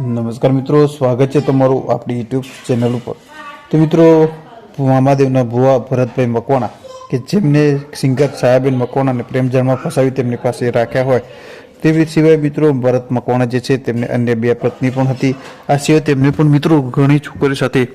નમસ્કાર મિત્રો, સ્વાગત છે તમારું આપણી યુટ્યુબ ચેનલ ઉપર. તો મિત્રો મામાદેવના ભુવા ભરતભાઈ મકવાણા, કે જેમને સિંગર સાયાબેન મકવાણાને પ્રેમજાળમાં ફસાવી તેમની પાસે રાખ્યા હોય, તેવી સિવાય મિત્રો, ભરત મકવાણા જે છે, તેમને અન્ય બે પત્ની પણ હતી. આ સિવાય તેમને પણ મિત્રો ઘણી છોકરીઓ સાથે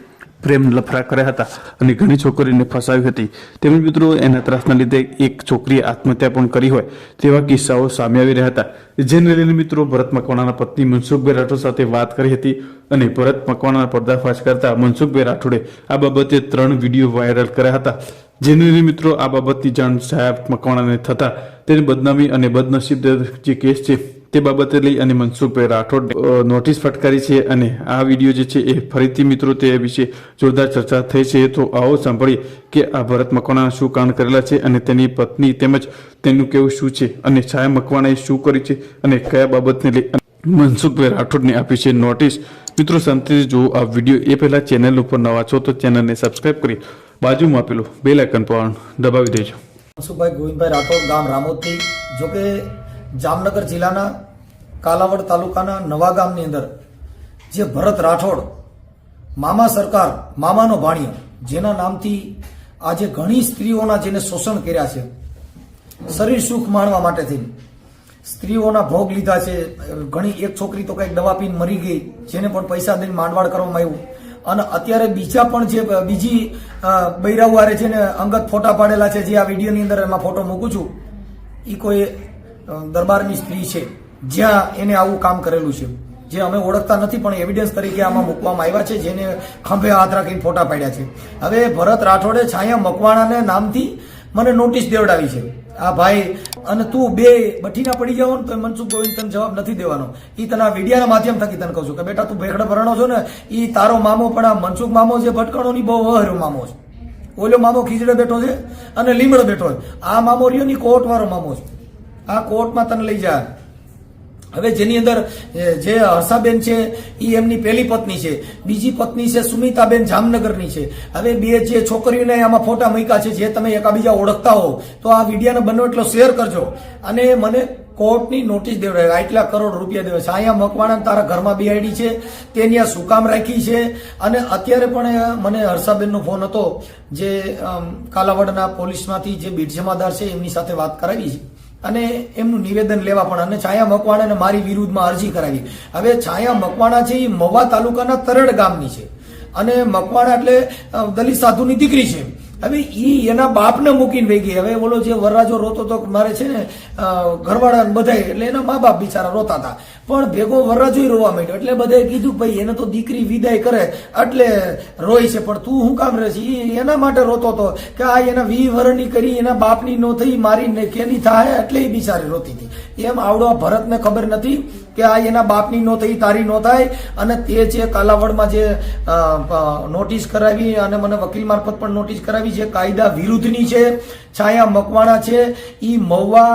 પ્રેમ લફરા કર્યા હતા અને ઘણી છોકરીઓને ફસાવી હતી. તેમજ મિત્રો, એના ત્રાસના લીધે એક છોકરીએ આત્મહત્યા પણ કરી હોય તેવા કિસ્સાઓ સામે આવી રહ્યા હતા. જેને લઈને મિત્રો, ભરત મકવાણાના પત્ની મનસુખભાઈ રાઠોડ સાથે વાત કરી હતી અને ભરત મકવાણાના પર્દાફાશ કરતા મનસુખભાઈ રાઠોડે આ બાબતે ત્રણ વીડિયો વાયરલ કર્યા હતા. જેને લઈને મિત્રો, આ બાબતની જાણ સાહેબ મકવાણાને થતા તેની બદનામી અને બદનસીબ જે કેસ છે તે બાબતે લઈ અને મનસુખભાઈ રાઠોડ નોટિસ ફટકારી છે અને આ વીડિયો જે છે એ ફરીથી મિત્રો તે વિશે જોરદાર ચર્ચા થઈ છે. તો આવો સાંભળીએ કે આ ભરત મકવાણા શું કાંડ કરેલા છે અને તેની પત્ની તેમજ તેનું કેવું શું છે અને છાયા મકવાણાએ શું કર્યું છે અને કયા બાબતને લઈ મનસુખભાઈ રાઠોડને આપી છે નોટિસ. મિત્રો, શાંતિથી જુઓ, આ વીડિયો એ પહેલા ચેનલ ઉપર નવા છો તો ચેનલને સબસ્ક્રાઈબ કરી બાજુમાં આપેલું બે લાઇકન પણ દબાવી દેજો. મનસુખભાઈ ગોવિંદભાઈ રાઠોડ ગામ રામોદથી. જોકે જામનગર જિલ્લાના કાલાવડ તાલુકાના નવા ગામની અંદર જે ભરત રાઠોડ, મામા સરકાર, મામાનો ભાણિયો, જેના નામથી આજે ઘણી સ્ત્રીઓના જેને શોષણ કર્યા છે, શરીર સુખ માણવા માટે થઈને સ્ત્રીઓના ભોગ લીધા છે. ઘણી એક છોકરી તો કંઈક દવા પીને મરી ગઈ, જેને પણ પૈસા દઈને માંડવાડ કરવામાં આવ્યું. અને અત્યારે બીજા પણ જે, બીજી બૈરાવારે છે ને અંગત ફોટા પાડેલા છે, જે આ વિડીયોની અંદર એમાં ફોટો મૂકું છું એ કોઈ દરબારની સ્ત્રી છે. જ્યાં એને આવું કામ કરેલું છે. જે અમે ઓળખતા નથી, પણ એવિડન્સ તરીકે આમાં મૂકવામાં આવ્યા છે, જેને ખંભે હાથ રાખીને ફોટા પાડ્યા છે. હવે ભરત રાઠોડે છાયા મકવાણાને નામથી મને નોટિસ દેવડાવી છે. આ ભાઈ, અને તું બે બઠીના પડી જાવ તો મનસુખ ગોવિંદ તને જવાબ નથી દેવાનો. એ તને આ વિડિયાના માધ્યમ થકી તને કહું છું કે, બેટા, તું ભેખડે ભરણો છો ને એ તારો મામો પણ આ મનસુખ મામો જે ભટકણો ની બહુ અહર્યો મામો છે. ઓલો મામો ખીજડે બેઠો છે અને લીમડો બેઠો છે. આ મામો રહ્યો ની કોર્ટ વાળો મામો છે. આ કોર્ટમાં તને લઈ જાય હવે જેની અંદર જે હર્ષાબેન છે એ એમની પહેલી પત્ની છે. બીજી પત્ની છે સુમિતાબેન જામનગરની છે. હવે બે જે છોકરીઓને આમાં ફોટા મૂક્યા છે, જે તમે એકાબીજા ઓળખતા હો તો આ વિડીયોને બનો એટલો શેર કરજો. અને મને કોર્ટની નોટિસ દેવડાવે, આટલા કરોડ રૂપિયા દેવા છે અહીંયા મકવાણા તારા ઘરમાં બિહાડી છે, તેની આ શું કામ રાખી છે. અને અત્યારે પણ મને હર્ષાબેનનો ફોન હતો, જે કાલાવડના પોલીસમાંથી જે બીટ જમાદાર છે, એમની સાથે વાત કરાવી છે. અને એમનું નિવેદન લેવા પણ અને છાયા મકવાણાને મારી વિરુદ્ધમાં અરજી કરાવી. હવે છાયા મકવાણા છે એ મવા તાલુકાના તરડ ગામની છે. અને મકવાણા એટલે દલિત સાધુની દીકરી છે. હવે ઈ એના બાપને મૂકીને ગઈ હવે બોલો જે વરરાજો રોતો તો મારે છે ને ઘરવાળા બધા એટલે એના મા બાપ બિચારા રોતા હતા. પણ ભેગો વરરાજો રોવા માંડ્યો. એટલે બધાએ કીધું ભાઈ, એને તો દીકરી વિદાય કરે, એટલે રોય છે. પણ તું શું કામ રહે છે એ એના માટે રોતો હતો કે આ એના વી વરણી કરી, એના બાપની નો થઈ, મારી કેની થાય, એટલે એ બિચારી રોતી હતી. એમ આવડો ભરતને ખબર નથી. કે આ એના બાપની નો થઈ તારી નો થાય. અને તે જે કાલાવડમાં જે નોટિસ કરાવી અને મને વકીલ મારફત પણ નોટિસ કરાવી છે, કાયદા વિરુદ્ધની છે, છાયા મકવાણા છે. એ મહુવા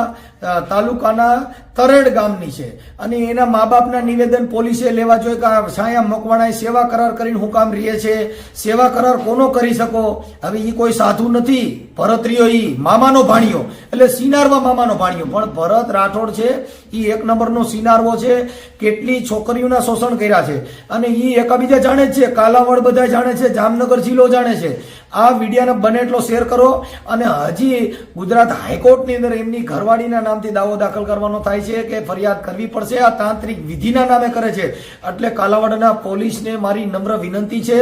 તાલુકાના તરેડ ગામની છે. અને એના મા બાપના નિવેદન પોલીસે લેવા જોઈએ કે છાયા મકવાણાએ સેવા કરાર કરીને હું કામ રહે છે. સેવા કરાર કોનો કરી શકો? હવે એ કોઈ સાધુ નથી. ભરતરીઓ એ મામાનો ભાણિયો. એટલે સિનારમાં મામાનો ભાણિયો. પણ ભરત રાઠોડ છે એ એક નંબરનો સિનારવો છે, કેટલી છોકરીઓના શોષણ કર્યા છે. અને એ એકાબીજા જાણે છે, કાલાવડ બધા જાણે છે, જામનગર જિલ્લો જાણે છે. આ વિડીયાને બને એટલો શેર કરો. અને હજી ગુજરાત હાઈકોર્ટની અંદર એમની ઘરવાળીના નામથી દાવો દાખલ કરવાનો થાય છે કે ફરિયાદ કરવી પડશે? આ તાંત્રિક વિધિના નામે કરે છે. એટલે કાલાવાડના પોલીસને મારી નમ્ર વિનંતી છે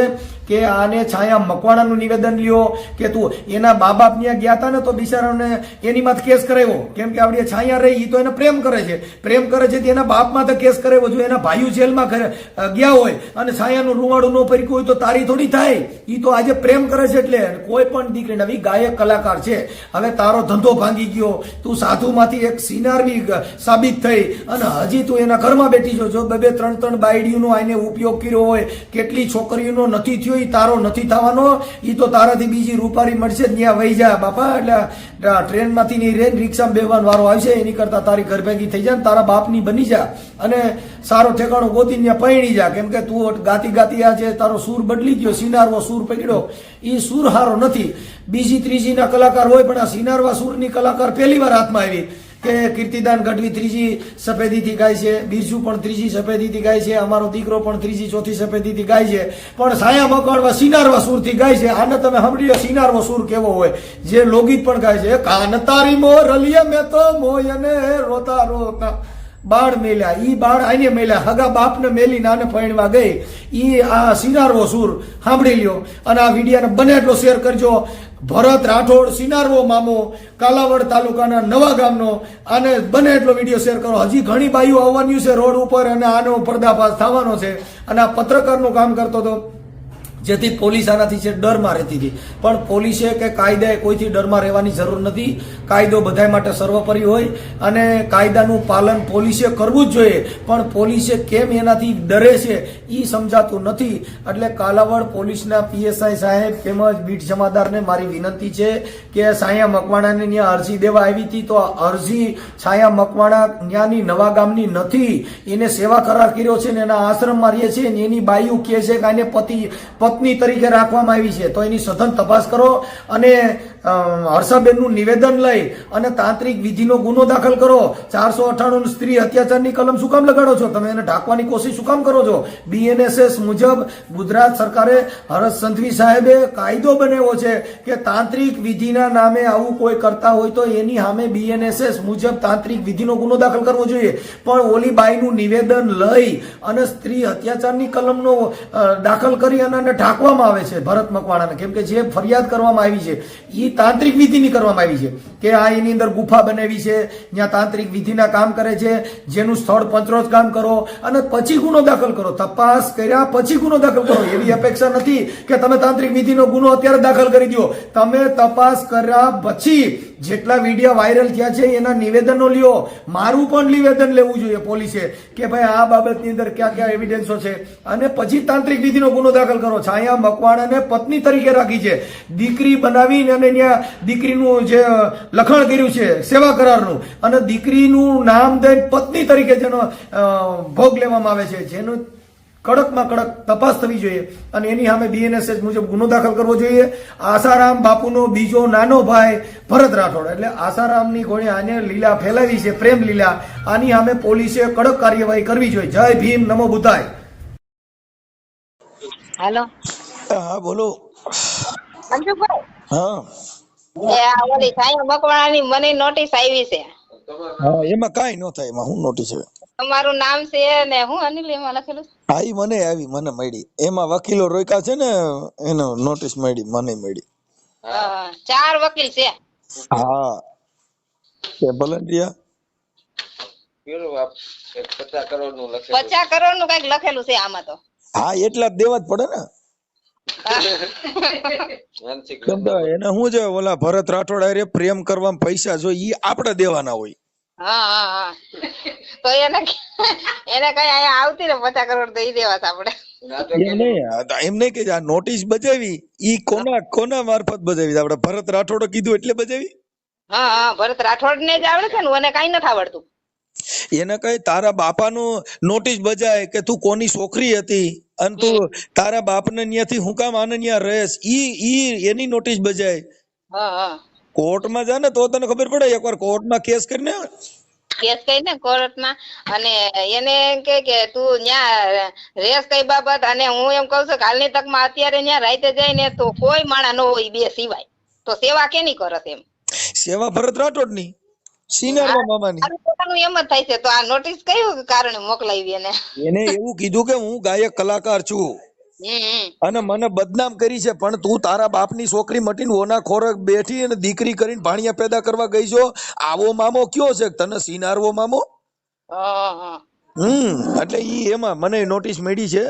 કે આને છાયા મકવાણાનું નિવેદન લ્યો, કે તું એના મા બાપ ત્યાં ગયા હતા ને તો બિચારાને એની માથે કેસ કરાવ્યો. કેમ કે આપણે છાયા રહી તો એને પ્રેમ કરે છે. પ્રેમ કરે છે એના બાપ માથે કેસ કરાવ્યો. જો એના ભાઈઓ જેલમાં ગયા હોય અને છાયાનું રૂવાડું ન ફરક્યું હોય તો તારી થોડી થાય. એ તો આજે પ્રેમ કરે છે એટલે કોઈ પણ દીકરી નવી ગાયક કલાકાર છે. હવે તારો ધંધો ભાંગી ગયો. તું સાધુમાંથી એક સિનારવી સાબિત થઈ. અને હજી તું એના ઘરમાં બેઠી છો. જો બે ત્રણ ત્રણ બાયડીઓનો આને ઉપયોગ કર્યો હોય, કેટલી છોકરીઓનો નથી થયો એ તારો નથી થવાનો એ તો તારાથી બીજી રૂપારી મળશે જ ત્યાં વહી જા. બાપા, એટલે ટ્રેનમાંથી નહીં રેન રિક્ષામાં બેવાનો વારો આવશે, એની કરતાં તારી ઘર ભેગી થઈ જાય તારા બાપની બની જા. અને સારો ઠેકાણો ગોતી ત્યાં પૈણી જા. કેમ કે તું ગાતી ગાતી આ છે, તારો સૂર બદલી ગયો સિનારવો સૂર પકડ્યો. એ સૂર હારો નથી. બીજી ત્રીજીના કલાકાર હોય, પણ આ સિનારવા સૂરની કલાકાર પહેલી વાર હાથમાં આવી. કે કીર્તિદાન ગઢવી ત્રીજી સફેદીથી ગાય છે, બિરજુ પણ ત્રીજી સફેદીથી ગાય છે, અમારો દીકરો પણ ત્રીજી ચોથી સફેદીથી ગાય છે. પણ સાયા મકવાણમાં સિનારવા સુરથી ગાય છે. આને તમે સાંભળી લો સિનારવો સુર કેવો હોય? જે લોકગીત પણ ગાય છે. કાન તારી મોરલીએ મેં તો મોયને રોતા રોતા બાળ મેલ્યા. ઈ બાળ આઈને મેલ્યા. હગા બાપને મેલી નાને ફણવા ગઈ. ઈ આ સિનારવો સુર સાંભળી લ્યો. અને આ વિડીયાને બને એટલો શેર કરજો. ભરત રાઠોડ સિનારવો મામો, કાલાવડ તાલુકાના નવા ગામનો. આને બને એટલો વીડિયો શેર કરો. હજી ઘણી બાઈઓ આવવાની છે રોડ ઉપર અને આનો પર્દાફાશ થવાનો છે. અને આ પત્રકારનું કામ કરતો હતો. જેથી પોલીસ આનાથી છે ડરમાં રહેતી હતી. પણ પોલીસે કે કાયદાએ કોઈથી ડરમાં રહેવાની જરૂર નથી. કાયદો બધા માટે સર્વોપરી હોય અને કાયદાનું પાલન પોલીસે કરવું જ જોઈએ. પણ પોલીસે કેમ એનાથી ડરે છે એ સમજાતું નથી. એટલે કાલાવડ પોલીસના પીએસઆઈ સાહેબ તેમજ બીટ જમાદારને મારી વિનંતી છે કે સાયા મકવાણાને ત્યાં અરજી દેવા આવી હતી તો અરજી છાયા મકવાણા ત્યાંની નવા ગામની નથી. એને સેવા કરાર કર્યો છે ને એના આશ્રમમાં રહે છે એની બાયુ કહે છે કે આને પતિ પત્ની તરીકે રાખવામાં આવી છે. તો એની સઘન તપાસ કરો અને હર્ષાબેનનું નિવેદન લઈ અને તાંત્રિક વિધિનો ગુનો દાખલ કરો. ચારસો અઠાણું સ્ત્રી અત્યાચારની કલમ શું કામ લગાડો છો? તમે એને ઢાંકવાની કોશિશ શું કામ કરો છો? બીએનએસએસ મુજબ ગુજરાત સરકારે હર્ષ સંઘવી સાહેબે કાયદો બનાવ્યો છે કે તાંત્રિક વિધિના નામે આવું કોઈ કરતા હોય તો એની સામે બીએનએસએસ મુજબ તાંત્રિક વિધિનો ગુનો દાખલ કરવો જોઈએ. પણ ઓલી બાઈનું નિવેદન લઈ અને સ્ત્રી અત્યાચારની કલમનો દાખલ કરી અને ઢાંકવામાં આવે છે. ભરત મકવાણાને. કેમ કે જે ફરિયાદ કરવામાં આવી છે એ તાંત્રિક વિધિની કરવામાં આવી છે કે આ એની અંદર ગુફા બનાવી છે જ્યાં તાંત્રિક વિધિના કામ કરે છે, જેનું સ્થળ પંચરોજ કામ કરો અને પછી ગુનો દાખલ કરો. તપાસ કર્યા પછી ગુનો દાખલ કરો. એવી અપેક્ષા નથી કે તમે તાંત્રિક વિધિનો ગુનો અત્યારે દાખલ કરી દો. તમે તપાસ કર્યા પછી જેટલા વીડિયો વાયરલ થયા છે એના નિવેદનો લ્યો. મારું પણ નિવેદન લેવું જોઈએ પોલીસે કે ભાઈ આ બાબતની અંદર ક્યાં ક્યાં એવિડન્સો છે. અને પછી તાંત્રિક વિધિનો ગુનો દાખલ કરો. છાયા મકવાણાને પત્ની તરીકે રાખી છે. દીકરી બનાવીને અને ત્યાં દીકરીનું જે લખાણ કર્યું છે સેવા કરારનું. અને દીકરીનું નામ દઈને પત્ની તરીકે જેનો ભોગ લેવામાં આવે છે. જેનું કડકમાં કડક તપાસ થવી જોઈએ અને એની સામે બીએનએસએસ મુજબ ગુનો દાખલ કરવો જોઈએ. આસારામ બાપુનો બીજો નાનો ભાઈ ભરત રાઠોડ. એટલે આસારામની ઘોડે આને લીલા ફેલાવી છે પ્રેમ લીલા. આની સામે પોલીસે કડક કાર્યવાહી કરવી જોઈએ. જય ભીમ નમો બુદ્ધાય હેલો. હા બોલો. મંજુભાઈ હા. એ ઓલી સાંઈ મકવાણાની મને નોટિસ આવી છે. હા એમાં કઈ ન થાય એમાં હું નોટિસ આવે તમારું નામ છે ને હું અનિલ એમાં લખેલું? હા ઈ મને આવી મને મળી. એમાં વકીલો રોક્યા છે ને એનો નોટિસ મળી મને મળી. હા, ચાર વકીલ છે. હા. કે ભલંડિયા. પચાસ કરોડનું પચાસ કરોડનું કંઈક લખેલું છે આમાં તો. હા એટલા જ દેવા જ પડે ને. એને શું છે ઓલા ભરત રાઠોડ હારે પ્રેમ કરવામાં પૈસા જો ઈ આપડે દેવાના હોય. હા હા હા. તો એને એને કઈ અહીંયા આવતી ને પચાસ કરોડ દઈ દેવા આપણે. એમ નહીં. કે આ નોટિસ બજાવી ઈ કોના કોના મારફત બજાવી? આપણે ભરત રાઠોડ કીધું એટલે બજાવી? હા હા ભરત રાઠોડ ને જ આવડે છે ને મને કઈ નથી આવડતું. એને કઈ તારા બાપાનું નોટિસ બજાય કે તું કોની છોકરી હતી? અને તું તારા બાપને થી હું કામ આને ન્યા રહેશ? ઈ ઈ એની નોટિસ બજાય. હા હા. કોર્ટમાં જા ને તો તને ખબર પડે એકવાર કોર્ટમાં કેસ કરીને કેસ કઈ ને કોર્ટમાં અને એને કે કે તું ન્યા રેસ કઈ બાબત અને હું એમ કઉ છું હાલની તકમાં અત્યારે ન્યા રાઈતે જાય ને તો કોઈ માણા ન હોય બે સિવાય. તો સેવા કેની કરત એમ? સેવા ભરત રાઠોડની સિનારમાં મામાની. પોતાનું એમ જ થાય છે. તો આ નોટિસ કયું કારણે મોકલાવી એને? એને એવું કીધું કે હું ગાયક કલાકાર છું. અને મને બદનામ કરી છે પણ તું તારા બાપની છોકરી મટીને ઓના ખોરાક બેઠી અને દીકરી કરીને ભાણિયા પેદા કરવા ગઈ છો? આવો મામો કયો છે? તને સિનારવો મામો. હમ એટલે ઈ એમાં મને નોટિસ મળી છે.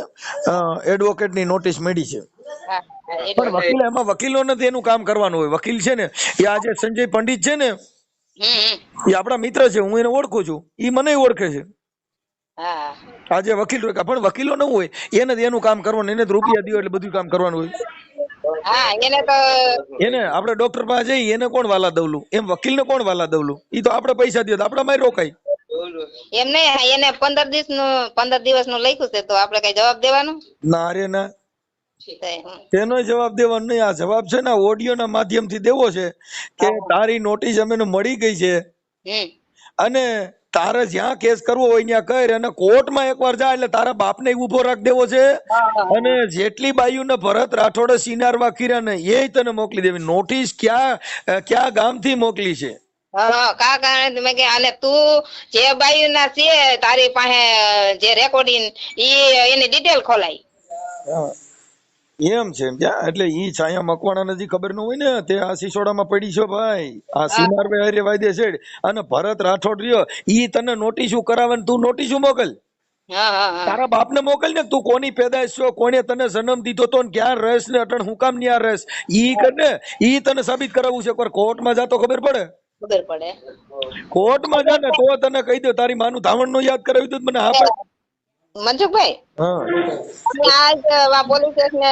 એડવોકેટની નોટિસ મળી છે. પણ વકીલ એમાં વકીલો નથી એનું કામ કરવાનું હોય. વકીલ છે ને એ આજે સંજય પંડિત છે ને. એ આપણા મિત્ર છે હું એને ઓળખું છું. ઈ મને ઓળખે છે. હા. આજે વકીલ રોકા પણ વકીલો ન હોય એને એનું કામ કરવાનું એને રૂપિયા દો એટલે બધું કામ કરવાનું હોય. એને આપણે ડોક્ટર પાસે જઈએ એને કોણ વાલા દવલું એમ વકીલને કોણ વાલા દવલું ઈ તો આપણે પૈસા દે આપણા માં રોકાય. એમ નહીં એને પંદર દિવસનું પંદર દિવસનું લખ્યું છે તો આપડે કઈ જવાબ દેવાનો? ના રે ના. તેનો જવાબ દેવાનો નહીં. આ જવાબ છે ને ઓડિયો ના માધ્યમથી દેવો છે કે તારી નોટિસ અમે મળી ગઈ છે. અને તારે જ્યાં કેસ કરવો હોય ત્યાં કર અને કોર્ટમાં એકવાર જા એટલે તારા બાપને ઊભો રાખ દેવો છે. અને જેટલી બાયુને ભરત રાઠોડે સિનારવા કીરા ને એ તને મોકલી દેવી. નોટિસ ક્યાં ક્યાં ગામથી મોકલી છે? કા કારણે? મેં કે અને તું જે બાયુ ના છે તારી પાસે જે રેકોર્ડિંગ ઈ એની ડિટેલ ખોલાય. એમ છે ત્યાં એટલે ઈ છાયા મકવાણા નથી ખબર ન હોય ને તે આ સિસોડામાં પડી છો ભાઈ. આ સિનાર હારે વાયદે છે. અને ભરત રાઠોડ રહ્યો. ઈ તને નોટિસું કરાવે ને તું નોટિસું મોકલ? તારા બાપને મોકલ ને તું કોની પેદાશ છો? કોને તને જન્મ દીધો તો ને ક્યાં રહેશ ને અટણ? હું કામ ન્યા રહેશ ઈ કર ને ઈ તને સાબિત કરાવવું છે. પર કોર્ટમાં જાતો ખબર પડે. ખબર પડે. કોર્ટમાં જા ને તો તને કહી દો. તારી માનું ધાવણનું યાદ કરાવી દો તો મને હા પાડ. મનસુખભાઈ? આજ પોલીસ સ્ટેશન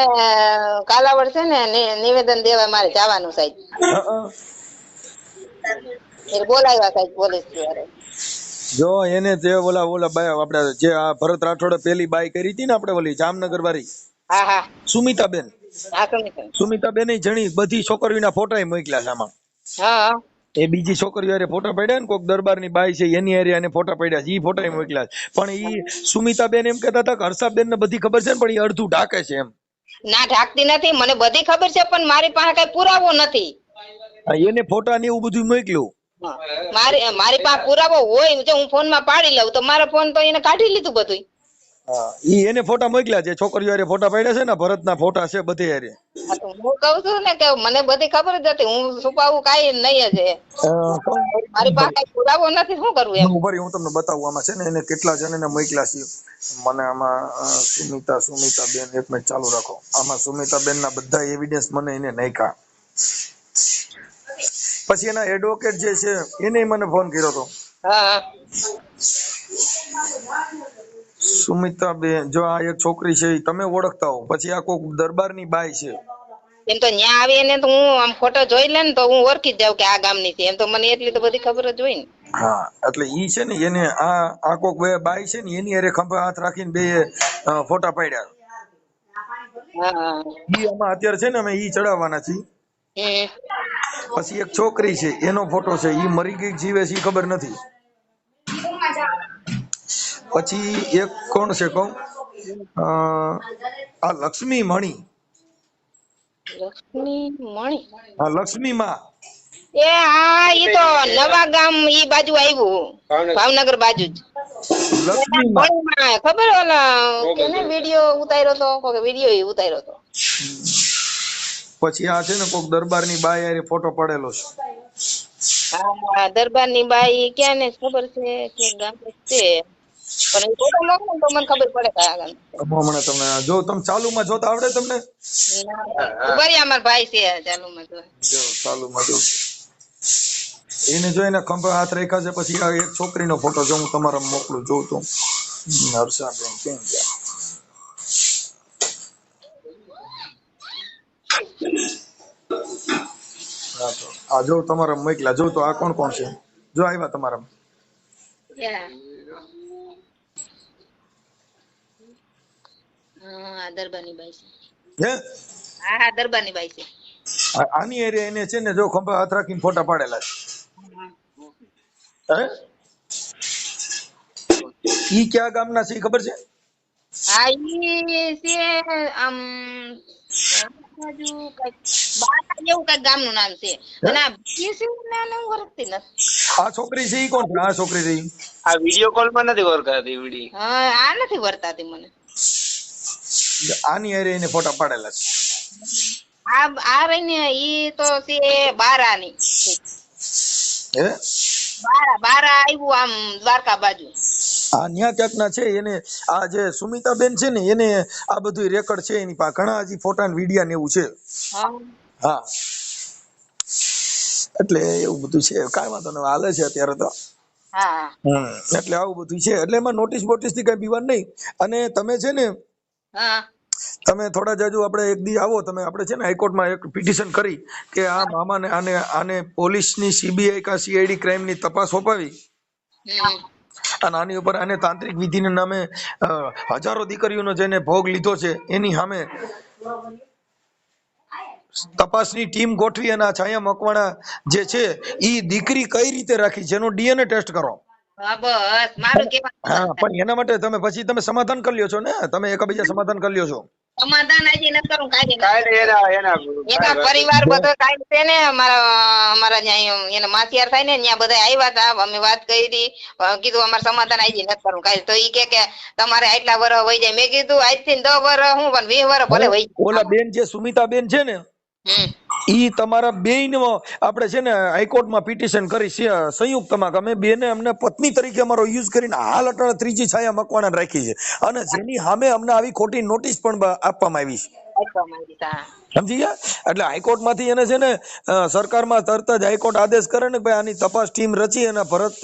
કાલાવડ છે ને નિવેદન દેવા મારે જવાનું સાહેબ. બોલાવ્યા સાહેબ પોલીસ જો એને જે ઓલા ઓલા બાય આપણે જે આ ભરત રાઠોડે પેલી બાય કરી હતી ને આપણે ઓલી જામનગર વાળી હા. હા સુમિતાબેન. સુમિતાબેન જણી બધી છોકરીઓના ફોટા મોકલ્યા છે આમાં. હા. એ બીજી છોકરીઓ હારે ફોટા પડ્યા ને કોક દરબારની બાઈ છે એની હારે એને ફોટા પડ્યા છે એ ફોટા મોકલ્યા છે. પણ ઈ સુમિતાબેન એમ કહેતા હતા કે હર્ષાબેન ને બધી ખબર છે ને પણ એ અડધું ઢાકે છે એમ. ના ઢાકતી નથી. મને બધી ખબર છે પણ મારી પાસે કઈ પુરાવો નથી. એને ફોટા ને એવું બધું મોકલ્યું. મારી મારી પાસે પુરાવો હોય જો હું ફોનમાં પાડી લઉં તો મારા ફોન તો એને કાઢી લીધું બધું ઈ એને ફોટા મોકલ્યા છે છોકરીઓ હારે ફોટા પાડ્યા છે ને ભરતના ફોટા છે બધે હારે. હું કઉ છું ને કે મને બધી ખબર જ હતી હું છુપાવું કઈ નહીં જ મારી પાસે કઈ પુરાવો નથી શું કરવું એમ? ઊભા રહી, હું તમને બતાવું આમાં છે ને એને કેટલા જણને મોકલ્યા છે. મને આમાં સુમિતા સુમિતા બેન એક મિનિટ ચાલુ રાખો. આમાં સુમિતા બેન ના બધા એવિડન્સ મને એને નાખ્યા. પછી એના એડવોકેટ જે છે એને મને ફોન કર્યો હતો. હા. સુમિતા બેન જો આ એક છોકરી છે તમે ઓળખતા હો. પછી આ કોક દરબારની બાઈ છે. એમ તો ન્યા આવીને તો હું આમ ફોટો જોઈ લે ને તો હું ઓળખી જ જાઉં કે આ ગામની છે. એમ તો મને એટલી તો બધી ખબર જ હોય ને. હા એટલે ઈ છે ને એને આ આ કોક બે બાઈ છે ને એની અરે ખંભે હાથ રાખીને બે ફોટા પાડ્યા. ઈ આમાં અત્યારે છે ને અમે ઈ ચડાવવાના છીએ. પછી એક છોકરી છે એનો ફોટો છે ઈ મરી ગઈ જીવે છે ઈ ખબર નથી. પછી એક કોણ છે અ, આ લક્ષ્મી મણી. લક્ષ્મી મણી? હા લક્ષ્મી માં. એ હા ઈ તો નવા ગામ ઈ બાજુ આવ્યું ભાવનગર. બાજુ જ. લક્ષ્મી માં. ખબર ઓલા કેને વિડિયો ઉતાર્યો તો? કોઈ વિડિયો ઈ ઉતાર્યો તો? પછી આ છે ને કોક દરબારની બાઈ આરે ફોટો પડેલો છે. હા દરબારની બાઈ ક્યાં ને ખબર છે? કે ગામ છે. પણ એ ફોટો ને તો મને ખબર પડે કયા ગામ હમણાં તમે જો તમે ચાલુમાં જોતા આવડે તમને? ભાઈ છે જો ચાલુમાં જો. એને જોઈને એના ખંભે હાથ રાખ્યા છે પછી આ એક છોકરીનો ફોટો જો હું તમારા મોકલું જોઉં તો. હર્ષાબેન કેમ ગયા હા તો આ જો તમારા મોકલા જો તો આ કોણ કોણ છે? જો આવ્યા તમારા હા દરબારની બાઈ છે. હે? હા હા દરબારની બાઈ છે. આ- આની એરિયા એને છે ને જો ખંભા હાથ રાખીને ફોટા પાડેલા છે. ઈ કયા ગામના છે ખબર છે? હા ઈ છે આમ આ છોકરી છે ઈ કોણ છે? આ છોકરી રહી આ વીડિયો કોલમાં નથી વર્તાતી વિડી. હા આ નથી વર્તાતી મને. આની હારે એને ફોટા પાડેલા છે. આ આ રહીને ઈ તો છે બારાની હે? બારા બારા આવ્યું આમ દ્વારકા બાજુ. આ ન્યા ક્યાંકના છે એને આ જે સુમિતાબેન છે ને એને આ બધું રેકોર્ડ છે એની પાસે ઘણા હજી ફોટા ને વિડિયા ને એવું છે. હા. એટલે એવું બધું છે. કાંઈ વાંધો નહીં હાલે છે અત્યારે તો. હા. એટલે આવું બધું છે. એટલે એમાં નોટિસ બોટિસથી કઈ પીવાનું નહીં. અને તમે છે ને તમે થોડા જાજુ આપણે એક દી આવો તમે આપણે છે ને હાઈકોર્ટમાં એક પિટિશન કરી કે આ મામાને આને આને પોલીસની સીબીઆઈ કા સીઆઈડી ક્રાઇમની તપાસ સોંપાવી. અને આની ઉપર આને તાંત્રિક વિધિના નામે હજારો દીકરીઓનો જેને ભોગ લીધો છે એની સામે તપાસની ટીમ ગોઠવી અને આ છાયા મકવાણા જે છે એ દીકરી કઈ રીતે રાખી છે? એનો ડીએનએ ટેસ્ટ કરો. બસ. મારું કેવા હા પણ એના માટે તમે પછી તમે સમાધાન કરી લ્યો છો ને? તમે એકબીજા સમાધાન કરી લ્યો છો. સમાધાન આજે નથી કરું કાંઈ નથી. એના એના એના પરિવાર બધો કાંઈ છે ને અમારા અમારા ત્યાં એને માસિયાર થાય ને ત્યાં બધા આવ્યા હતા અમે વાત કરી હતી કીધું અમારે સમાધાન આજે ન કરું કાઈ. તો ઈ કે કે તમારે આટલા વર વહી જાય. મેં કીધું આજથી દસ વર હું પણ વર્ષ ભલે વહી ઓલા બેન જે સુમિતા બેન છે ને હમ. ઈ તમારા બેયનો આપણે છે ને હાઈકોર્ટમાં પિટિશન કરી સંયુક્તમાં કે અમે બેને અમને પત્ની તરીકે અમારો યુઝ કરીને હાલ અટાણે ત્રીજી છાયા મકવાણા રાખી છે અને જેની સામે અમને આવી ખોટી નોટિસ પણ આપવામાં આવી છે. સમજી ગયા? એટલે હાઈકોર્ટમાંથી એને છે ને સરકારમાં તરત જ હાઈકોર્ટ આદેશ કરે ને ભાઈ આની તપાસ ટીમ રચી અને ભરત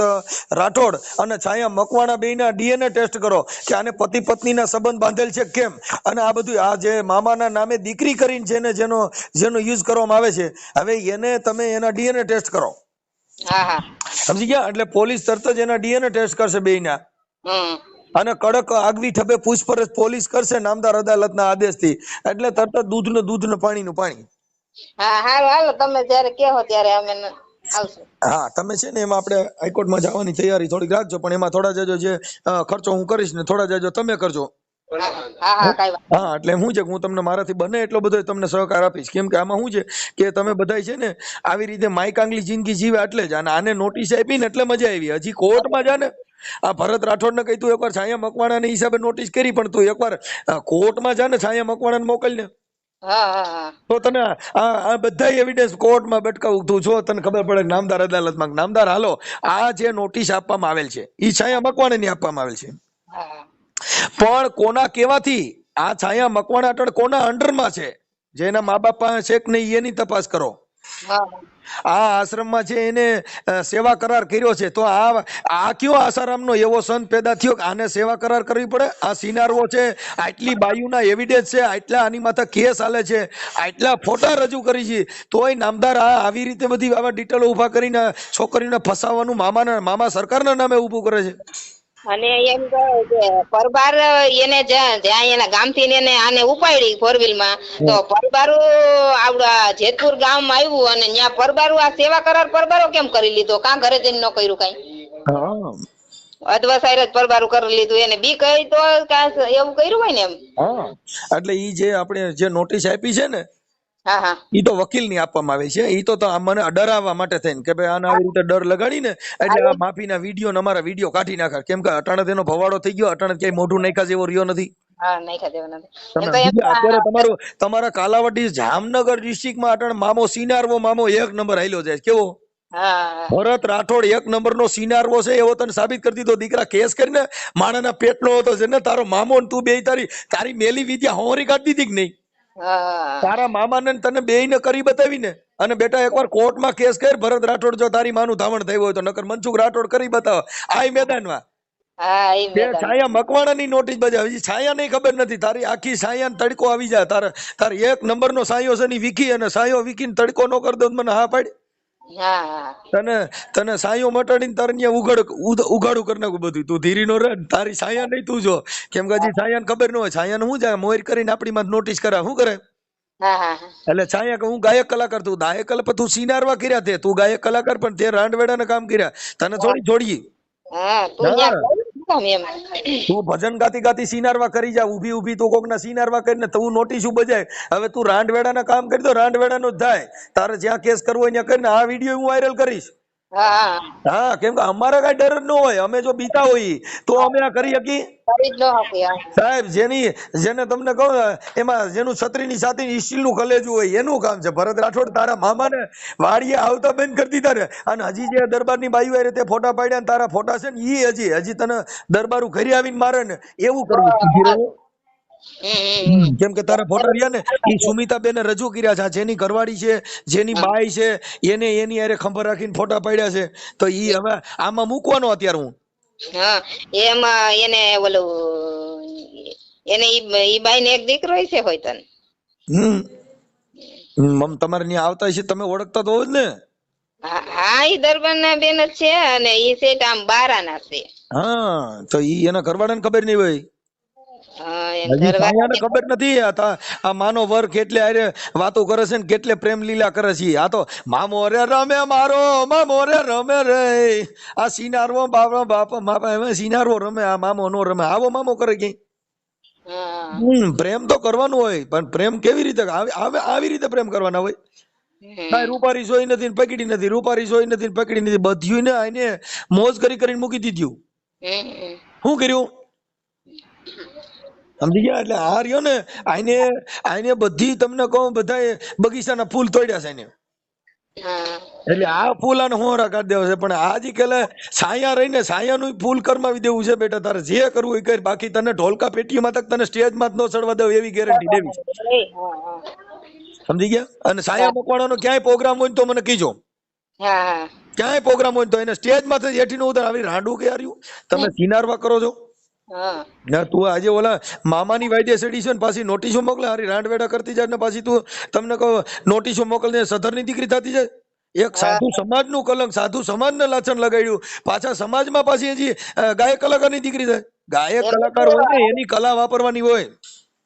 રાઠોડ અને છાયા મકવાણા બેયના ડીએનએ ટેસ્ટ કરો કે આને પતિ પત્નીના સંબંધ બાંધેલ છે કેમ? અને આ બધું આ જે મામાના નામે દીકરી કરીને છે ને જેનો જેનો યુઝ કરવામાં આવે છે હવે એને તમે એના ડીએનએ ટેસ્ટ કરો. સમજી ગયા? એટલે પોલીસ તરત જ એના ડીએનએ ટેસ્ટ કરશે બેયના. હમ. અને કડક આગવી ઠપે પૂછપરછ પોલીસ કરશે નામદાર અદાલતના આદેશથી. એટલે તરત દૂધનું દૂધ ને પાણીનું પાણી. હા હાલો તમે જ્યારે કહો ત્યારે અમે આવશું. હા તમે છે ને એમાં આપણે હાઈકોર્ટમાં જવાની તૈયારી થોડીક રાખજો પણ એમાં થોડા જજો જે ખર્ચો હું કરીશ ને થોડા જજો તમે કરજો. હા એટલે હું છે કે હું તમને મારાથી બને એટલો બધો તમને સહકાર આપીશ. કેમ કે આમાં શું છે કે તમે બધાય છે ને આવી રીતે માઈક આંગલી જિંદગી જીવે એટલે જ. અને આને નોટિસ આપી ને એટલે મજા આવી. હજી કોર્ટમાં જા ને આ ભરત રાઠોડને કહી તું એકવાર છાયા મકવાણાને હિસાબે નોટિસ કરી પણ તું એકવાર કોર્ટમાં જા ને છાયા મકવાણાને મોકલ ને હા હા હા. તો તને આ બધા એવિડન્સ કોર્ટમાં બટકાવું. તું જો તને ખબર પડે નામદાર અદાલતમાં નામદાર હાલો આ જે નોટિસ આપવામાં આવેલ છે એ છાયા મકવાણાની આપવામાં આવેલ છે. પણ કોના કેવાથી? આ છાયા મકવાણા અટળ કોના અંડરમાં છે? જેના મા બાપ પાસે છે કે નહીં એની તપાસ કરો. આ આશ્રમમાં છે એને સેવા કરાર કર્યો છે, તો આ આ કયો આસારામનો એવો સંત પેદા થયો આને સેવા કરાર કરવી પડે? આ સિનારવો છે, આટલી બાયુના એવિડન્સ છે, આટલા આની માથે કેસ હાલે છે, આટલા ફોટા રજૂ કરી છે, તોય નામદાર આ આવી રીતે બધી આવા ડિટેલો ઊભા કરીને છોકરીને ફસાવાનું મામાના, મામા સરકારના નામે ઊભું કરે છે. અને એમ કહે કે પરબાર એને જ્યાં એના ગામથી એને આને ઉપાડી ફોરમાં તો પરબારુ આવડા જેતપુર ગામ આવ્યું અને ત્યાં પરબારુ આ સેવા કરાર પરબારો કેમ કરી લીધો? કાં ઘરે જઈને ન કર્યું કઈ? હા. અધવા સાઈડ જ પરબારું કરી લીધું. એને બી કહી તો કાં એવું કર્યું હોય ને એમ? હા. એટલે ઈ જે આપણે જે નોટિસ આપી છે ને ઈ તો વકીલની આપવામાં આવે છે. ઈ તો મને ડરાવવા માટે થઈને કે ભાઈ આને આવી રીતે ડર લગાડીને એટલે આ માફીના વીડિયો ને અમારા વીડિયો કાઢી નાખે. કેમ કે અટાણે તેનો ભવાડો થઈ ગયો અટાણે ક્યાંય મોઢું નાખ્યા જેવો રહ્યો નથી. તમારું તમારા કાલાવટી જામનગર ડિસ્ટ્રિક્ટમાં અટણ મામો સિનારવો મામો એક નંબર હાલ્યો જાય. કેવો? ભરત રાઠોડ એક નંબર નો સિનારવો છે. એવો તને સાબિત કરી દીધો દીકરા કેસ કરીને માણાના પેટનો હતો છે ને તારો મામો ને તું બે તારી તારી મેલી વિદ્યા હોરી કાઢી દીધી કે નહીં? તારા મામાને ને તને બેયને કરી બતાવી ને અને બેટા એકવાર કોર્ટમાં કેસ કર ભરત રાઠોડ જો તારી માનું ધાવણ થયું હોય તો નકર મનસુખ રાઠોડ કરી બતાવ. આય મેદાનમાં. મેદાન. છાયા મકવાણાની નોટિસ બજાવી. છાયા નહીં ખબર નથી. તારી આખી છાયા તડકો આવી જાય. તારે તારે એક નંબરનો સાયો છે ની વીકી અને સાયો વીકીને તડકો નો કરી દો તો મને હા પાડી. તને તને સાયો મટાડીને તારે ત્યાં ઉઘાડ ઉઘાડું કરી નાખું બધું. તું ધીરી નો રહે તારી સાયા નહીં તું જો. કેમ કે હજી છાયાને ખબર ન હોય. છાયાને હું જાય? મોર કરીને આપણી માં નોટિસ કરે શું કરે? એટલે છાયા કે હું ગાયક કલાકાર તું ગાયક કલાકાર તું સિનારવા કર્યા તે. તું ગાયક કલાકાર પણ તે રાંડવેડાના કામ કર્યા. તને થોડી જોડી હા તું ભજન ગાતી ગાતી સિનારવા કરી જા, ઊભી ઊભી તું કોકના સિનારવા કરીને તું નોટિસ બજાય હવે તું રાંડવેડાના કામ કરી દો, રાંડવેડાનો જ થાય તારે જ્યાં કેસ કરવો હોય ત્યાં કરીને આ વીડિયો હું વાયરલ કરીશ. હા. કેમ કે અમારે કઈ ડર જ ન હોય. અમે જો બીતા હોઈએ તો અમે આ કરી ન શકે. સાહેબ જેની જેને તમને કહું એમાં જેનું છત્રીની સાથે સ્ટીલનું કલેજું હોય એનું કામ છે. ભરત રાઠોડ તારા મામાને વાડીએ આવતા બંધ કરી દીધા ને અને હજી જે દરબારની બાઈ હોય તે ફોટા પાડ્યા ને તારા ફોટા છે ને એ હજી હજી તને દરબારું ઘરે આવીને મારે ને એવું કરવું. કેમ કે તારા ફોટા રહ્યા ને એ સુમિતા બેને રજૂ કર્યા છે જેની ઘરવાળી છે જેની બાઈ છે એને એની અરે ખંભર રાખીને ફોટા પાડ્યા છે. તો ઈ હવે આમાં મૂકવાનો અત્યારે હું? હા એમાં એને ઓલું એને ઈ બાઈ ને એક દીકરો છે હોય તને. હમ. મમ તમારે ત્યાં આવતા છે તમે ઓળખતા તો જ ને. હા ઈ દરબાર ના બેન જ છે અને ઈ સેટ આમ બારા ના છે. હા તો ઈ એના ઘરવાળાને ખબર નહીં હોય? હજી સાયાને ખબર નથી આ માનો વર કેટલે અરે વાતો કરે છે ને કેટલે પ્રેમ લીલા કરે છે. આ તો મામો રે રમે મારો મામો રે રમે રે. આ સિનારવો બાપા બાપા બાપા એમાં સિનારવો રમે આ મામો નો રમે. આવો મામો કરે ક્યાંય. પ્રેમ તો કરવાનું હોય પણ પ્રેમ કેવી રીતે આવી રીતે પ્રેમ કરવાના હોય. કાંઈ રૂપારી સોય નથી ને પકડી નથી રૂપારી સોય નથી ને પકડી નથી. બધ્યું ને આને મોજ કરી કરીને મૂકી દીધું. શું કર્યું? સમજી ગયા? એટલે આ રહ્યો ને આને આને બધી તમને કહું બધા બગીચાના ફૂલ તોડ્યા છે એને. એટલે આ ફૂલ આને હોરા કાઢી દેવા છે પણ આજે કેલે સાયા રહીને સાયાનું ફૂલ કરમાવી દેવું છે બેટા તારે જે કરવું એ કર બાકી તને ઢોલકા પેટીમાં તક તને સ્ટેજમાં જ ન ચડવા દઉં એવી ગેરંટી દેવી છે. સમજી ગયા? અને સાયા મકવાણાનો ક્યાંય પ્રોગ્રામ હોય તો મને કીજો. ક્યાંય પ્રોગ્રામ હોય તો એને સ્ટેજમાંથી હેઠીનું ઉતાર. આવી રાંડું કે આર્યું તમે કિનારવા કરો છો. ના તું આજે ઓલા મામાની વાયદે સડી છે ને પાછી નોટિસો મોકલે હારી રાંડવેડા કરતી જાય ને પાછી તું તમને કહો નોટિસો મોકલને સધરની દીકરી થતી જાય. એક સાધુ સમાજનું કલંક સાધુ સમાજને લાચન લગાડ્યું. પાછા સમાજમાં પાછી હજી ગાયક કલાકારની દીકરી થાય. ગાયક કલાકાર હોય ને એની કલા વાપરવાની હોય.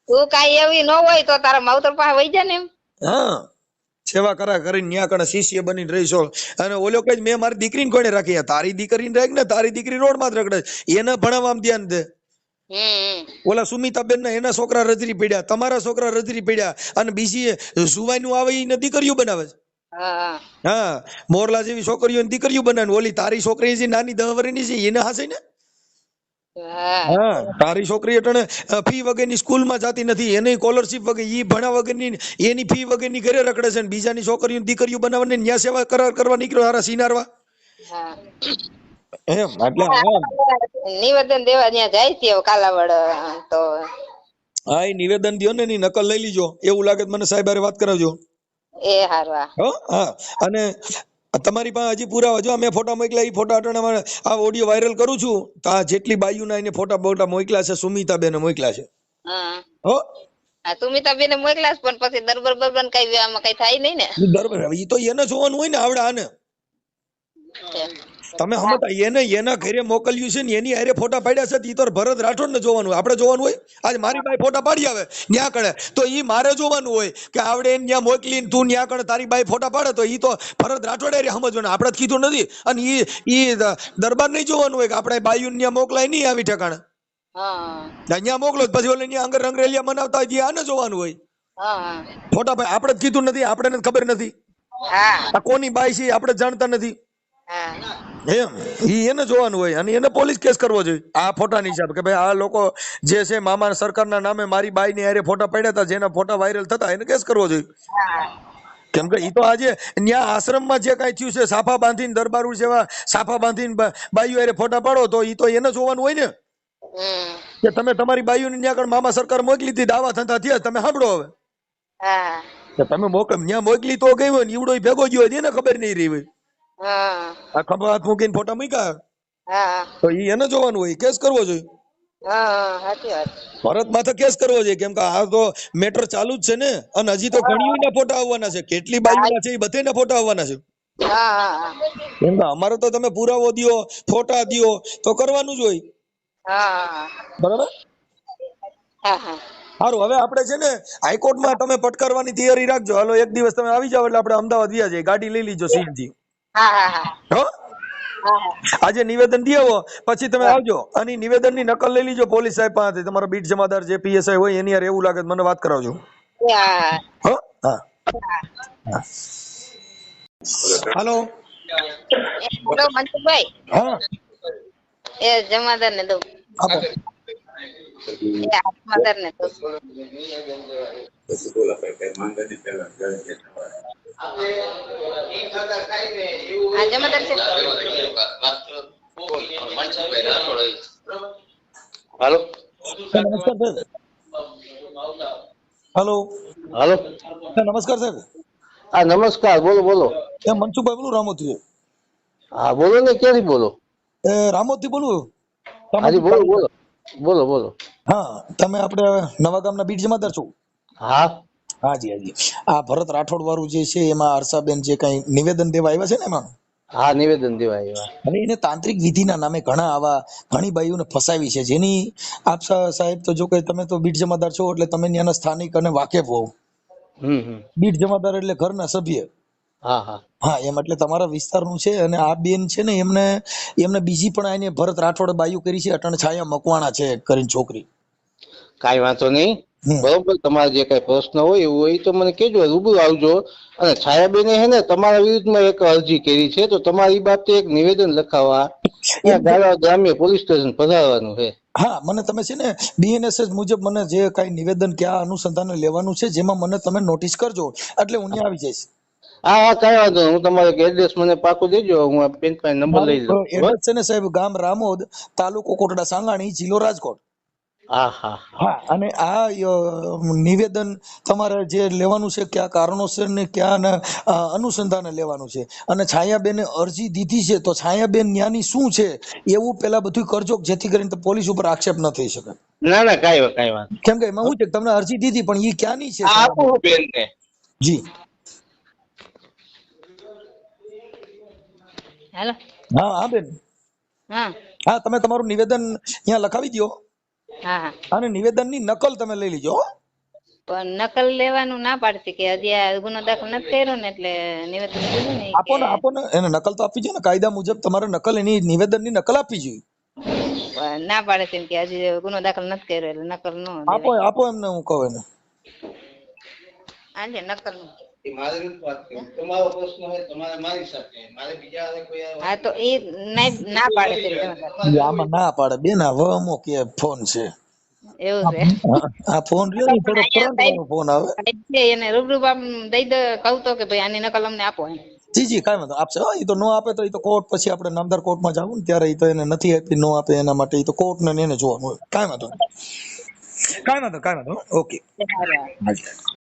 તું કઈ એવી ન હોય તો તારા માવતર પાસે વહી જાય ને એમ. હા. સેવા કરા કરીને ન્યા કણે શિષ્ય બનીને રહીશો. અને ઓલો કઈ મેં મારી દીકરીને કોને રાખી તારી દીકરીને રાખ ને તારી દીકરી રોડમાં જ રખડે છે. એને ભણાવવામાં ધ્યાન દે. ઓલા સુમિતાબેન ના એના છોકરા રજરી પડ્યા તમારા છોકરા રજરી પડ્યા અને બીજી સુવાઈનું આવે એ દીકરીઓ બનાવે છે. હા. મોરલા જેવી છોકરીઓ દીકરીઓ બનાવે ઓલી તારી છોકરી જે નાની દહ વર્ષની છે એને હાસે ને હા. તારી છોકરી અટણે ફી વગરની સ્કૂલમાં જાતી નથી. એને સ્કોલરશિપ વગર ઈ ભણા વગરની એની ફી વગરની ઘરે રખડે છે ને બીજાની છોકરીઓ દીકરીઓ બનાવવાને ન્યા સેવા કરાર કરવા નીકળ્યો હારા સિનારવા એમ એટલે નિવેદન દેવા ત્યાં જાય છે કાલાવડ તો. હા એ નિવેદન દ્યો ને એની નકલ લઈ લીજો. એવું લાગે મને સાહેબ વાત કરાવજો. એ હારવા હા. અને તમારી પાસે હજી પુરાવા જો મેં ફોટા મોકલ્યા એ ફોટા અટાણે આ ઓડિયો વાયરલ કરું છું તો આ જેટલી બાયુના એને ફોટા બોટા મોકલ્યા છે સુમિતા બેને મોકલ્યા છે. હો. આ સુમિતા બેન મોકલા છે, પણ પછી દરબર બરબર કઈ આમાં કઈ થાય નહીં ને? દરબર એ તો એને જોવાનું હોય ને આવડે આને. તમે સમજતા એને એના ઘરે મોકલ્યું છે ને એની હારે ફોટા પાડ્યા છે એ તો ભરત રાઠોડ ને જોવાનું આપણે જોવાનું હોય? આજે મારી બાઈ ફોટા પાડી આવે ન્યા કણે? તો એ મારે જોવાનું હોય કે આવડે એને ત્યાં મોકલી તું ન્યા કણે તારી બાઈ ફોટા પાડે તો એ તો ભરત રાઠોડે સમજવાનું. આપણે કીધું નથી. અને એ એ દરબાર નહીં જોવાનું હોય કે આપણે બાયું ન્યા મોકલાય નહીં આવી ઠેકાણે. અહીંયા મોકલો પછી ઓલે ત્યાં અંગર રંગરેલિયા મનાવતા હોય આને જોવાનું હોય. ફોટા ભાઈ આપણે જ કીધું નથી આપણે ખબર નથી. આ કોની બાઈ છે આપણે જાણતા નથી. એમ? ઈ એને જોવાનું હોય અને એને પોલીસ કેસ કરવો જોઈએ. આ ફોટાની હિસાબ કે ભાઈ આ લોકો જે છે મામા સરકારના નામે મારી બાઈની હારે ફોટા પડ્યા હતા જેના ફોટા વાયરલ થતા એને કેસ કરવો જોઈએ. કેમ કે ઈ તો આજે ન્યા આશ્રમમાં જે કાંઈ થયું છે સાફા બાંધીને દરબારુ જેવા સાફા બાંધીને બાઈઓ હારે ફોટા પાડો તો ઈ તો એને જોવાનું હોય ને. કે તમે તમારી બાઈઓને ન્યા આગળ મામા સરકાર મોકલી હતી દાવા ધંધા થયા તમે સાંભળો હવે. કે તમે મોકલ ન્યા મોકલી તો ગઈ હોય ને ઈવડો ભેગો ગયો હોય એને ખબર નહીં રહી હોય. આ ખભા હાથ મૂકીને ફોટા મૂક્યા? તો ઈ એને જોવાનું હોય કેસ કરવો જોઈએ. ભરત માથે કેસ કરવો જોઈએ કેમ કે આ તો મેટર ચાલુ જ છે ને અને હજી તો ઘણી ફોટા આવવાના છે. કેટલી બાઈઓના છે એ બધાના ફોટા આવવાના છે. કેમ કે અમારે તો તમે પુરાવો દિયો ફોટા દિયો તો કરવાનું જ હોય. બરાબર? સારું હવે આપણે છે ને હાઈકોર્ટમાં તમે પટકારવાની તૈયારી રાખજો. હાલો એક દિવસ તમે આવી જાવ એટલે આપણે અમદાવાદ વ્યા જઈએ. ગાડી લઈ લીજો સીએનજી. હા હા હા. હો? આજે નિવેદન દેવો પછી તમે આવજો. અને નિવેદનની નકલ લઈ લીજો પોલીસ સાહેબ પાસે તમારો બીટ જમાદાર જે પીએસઆઈ હોય એની યાર એવું લાગે મને વાત કરાવજો. હા હો. હા? હા. હાલો. એ મનસુખભાઈ. હા. એ જમાદાર ને દઉં આપો જમાદાર ને દઉં આ જમાદાર છે હાલો. સર, નમસ્કાર સાહેબ હાલો. હાલો. સર, નમસ્કાર સાહેબ હા નમસ્કાર. બોલો બોલો. એ મનસુખભાઈ બોલું રામોથી. હા બોલો ને ક્યાંથી બોલો? એ રામોથી બોલું. હાજી બોલો બોલો. બોલો બોલો. હા તમે આપણે નવા ગામના બીટ જમાદાર છો? હા. હાજી હાજી. આ ભરત રાઠોડ વાળું જે છે એમાં હર્ષાબેન જે કઈ નિવેદન દેવા આવ્યા છે ને એમાં? હા નિવેદન દેવા આવ્યા. અને એને તાંત્રિક વિધિના નામે ઘણા આવા ઘણી બાઈઓને ફસાવી છે. જેની આપ સાહેબ તો જો કે તમે તો બીટ જમાદાર છો એટલે તમે ત્યાંના સ્થાનિક અને વાકેફ હોવ બીટ જમાદાર એટલે ઘરના સભ્ય. હા હા. એમ એટલે તમારા વિસ્તારનું છે અને આ બેન છે ને એમને એમને બીજી પણ આને ભરત રાઠોડ બાયું કરી છે અટણ છાયા મકવાણા છે કરીને છોકરી. કાઈ વાંધો નહીં. બરોબર તમારે જે કઈ પ્રશ્ન હોય એવું હોય તો મને કેજો રૂબરૂ આવજો. અને છાયાબેને હે ને તમારા વિરુદ્ધમાં એક અરજી કરી છે તો તમારી બાબતે એક નિવેદન લખાવવા. ગ્રામ્ય પોલીસ સ્ટેશન પધારવાનું છે. હા મને તમે છે ને બીએનએસએસ મુજબ મને જે કઈ નિવેદન ક્યાં અનુસંધાને લેવાનું છે જેમાં મને તમે નોટિસ કરજો એટલે હું ત્યાં આવી જઈશ. હા હા કઈ વાંધો હું તમારે એડ્રેસ મને પાકું દેજો. હું આ પાસે નંબર લઈ લઉં. એડ્રેસ છે ને સાહેબ ગામ રામોદ તાલુકો કોટડા સાંગાણી જિલ્લો રાજકોટ. હા હા હા. અને આ નિવેદન તમારે જે લેવાનું છે કયા કારણોસર ને ક્યાં અનુસંધાને લેવાનું છે. અને છાયાબેને અરજી દીધી છે તો છાયાબેન ન્યાની શું છે? એવું પેલા બધું કરજો જેથી કરીને પોલીસ ઉપર આક્ષેપ ન થઈ શકે. ના ના કાંઈ વા- વાત કેમ કે એમાં શું છે કે તમને અરજી દીધી પણ એ ક્યાંની છે? આપું હું જી. હાલો. હા હા બેન. હા. હા તમે તમારું નિવેદન અહીંયા લખાવી દો હા અને નિવેદનની નકલ તમે લઈ લીજો પણ નકલ લેવાનું ના પાડતી કે હજી આ ગુનો દાખલ નથી કર્યો ને એટલે નિવેદન દીધું ને આપો ને આપો ને એને નકલ તો આપવી જોઈએ ને. કાયદા મુજબ તમારે નકલ એની નિવેદનની નકલ આપવી જોઈએ. ના પાડે છે કે હજી ગુનો દાખલ નથી કર્યો એટલે નકલ નો આપો આપો એમને હું કહું એને. આજે નકલ નો. એ મારે નથી વાત કરવી. તમારો પ્રશ્ન હોય તમારે મારી સાથે. મારે બીજા કોઈ હા તો એ ના ના પાડે છે ગુનો દાખલ. ઈ આમાં ના પાડે. બેન આ વહમો કે ફોન છે. એવું છે. આ ફોન રહ્યો ને થોડો કરંટ ફોન આવે. છે એને રૂબરૂ આમ દઈ દે કહું તો કે ભાઈ આની નકલ અમને આપો એમ. જી જી કાંઈ વાંધો આપશે. એ તો નો આપે તો એ તો કોર્ટ પછી આપણે નામદાર કોર્ટમાં જવું ને ત્યારે એ તો એને નથી આપી નો આપે એના માટે. એ તો કોર્ટ ને એને જોવાનું હોય. કાંઈ વાંધો નહીં. કાંઈ વાંધો કાંઈ વાંધો. ઓકે.